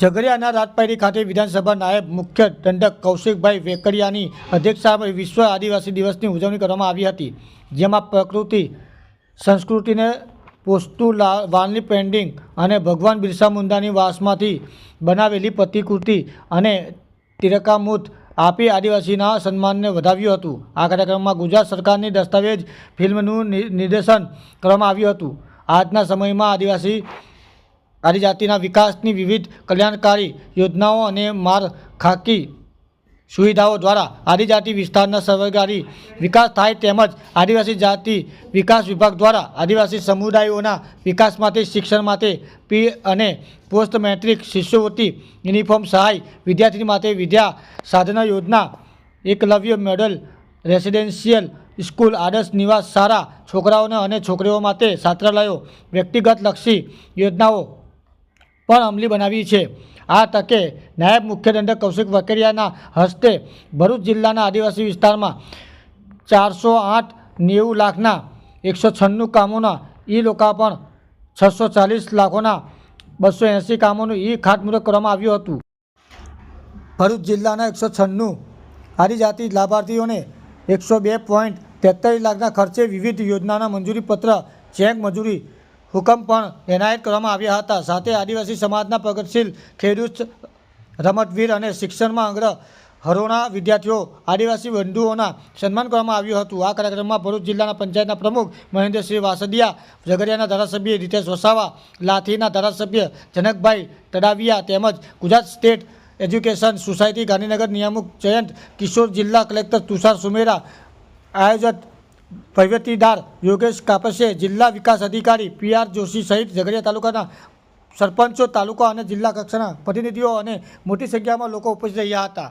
ઝઘડિયાના રાજપાયરી ખાતે વિધાનસભા નાયબ મુખ્ય દંડક કૌશિકભાઈ વેકરિયાની અધ્યક્ષતામાં વિશ્વ આદિવાસી દિવસની ઉજવણી કરવામાં આવી હતી, જેમાં પ્રકૃતિ, સંસ્કૃતિને પોસ્તું વાલની પેન્ટિંગ અને ભગવાન બિરસા મુંડાની વાસમાંથી બનાવેલી પ્રતિકૃતિ અને તિરકામૂત આપી આદિવાસીના સન્માનને વધાવ્યું હતું. આ કાર્યક્રમમાં ગુજરાત સરકારની દસ્તાવેજ ફિલ્મનું નિર્દેશન કરવામાં આવ્યું હતું. આજના સમયમાં આદિવાસી આદિજાતિના વિકાસની વિવિધ કલ્યાણકારી યોજનાઓ અને માળખાકી સુવિધાઓ દ્વારા આદિજાતિ વિસ્તારના સર્વગારી વિકાસ થાય તેમજ આદિવાસી જાતિ વિકાસ વિભાગ દ્વારા આદિવાસી સમુદાયોના વિકાસ માટે, શિક્ષણ માટે, પી અને પોસ્ટ મેટ્રિક શિષ્યવૃત્તિ, યુનિફોર્મ સહાય વિદ્યાર્થી માટે વિદ્યા સાધના યોજના, એકલવ્ય મોડલ, રેસિડેન્શિયલ સ્કૂલ, આદર્શ નિવાસ, સારા છોકરાઓને અને છોકરીઓ માટે છાત્રાલયો, વ્યક્તિગત લક્ષી યોજનાઓ પણ અમલી બનાવી છે. આ તકે નાયબ મુખ્ય દંડક કૌશિક વકેરિયાના હસ્તે ભરૂચ જિલ્લાના આદિવાસી વિસ્તારમાં ચારસો આઠ નેવું લાખના એકસો છન્નું કામોના ઈ લોકાર્પણ, છસો ચાલીસ લાખોના બસો એંસી કામોનું ઈ ખાતમુહૂર્ત કરવામાં આવ્યું હતું. ભરૂચ જિલ્લાના એકસો છન્નું આદિજાતિ લાભાર્થીઓને એકસો બે પોઈન્ટ તેતાલીસ લાખના ખર્ચે વિવિધ યોજનાના મંજૂરીપત્ર, ચેક મજૂરી હુકમ પણ એનાયત કરવામાં આવ્યા હતા. સાથે આદિવાસી સમાજના પ્રગતિશીલ ખેડૂત રમતવીર અને શિક્ષણમાં અગ્ર હરોણા વિદ્યાર્થીઓ આદિવાસી બંધુઓના સન્માન કરવામાં આવ્યું હતું. આ કાર્યક્રમમાં ભરૂચ જિલ્લાના પંચાયતના પ્રમુખ મહેન્દ્રસિંહ વાસદિયા, ઝઘડિયાના ધારાસભ્ય રીતેશ વસાવા લાઠીના ધારાસભ્ય જનકભાઈ તડાવિયા તેમજ Gujarat state education society Gandhinagar નિયામક જયંત કિશોર જિલ્લા કલેક્ટર તુષાર સુમેરા આયોજક વહીવટીદાર યોગેશ કાપસે જિલ્લા વિકાસ અધિકારી પી આર જોશી સહિત ઝઘડિયા તાલુકાના સરપંચો, તાલુકા અને જિલ્લા કક્ષાના પ્રતિનિધિઓ અને મોટી સંખ્યામાં લોકો ઉપસ્થિત રહ્યા હતા.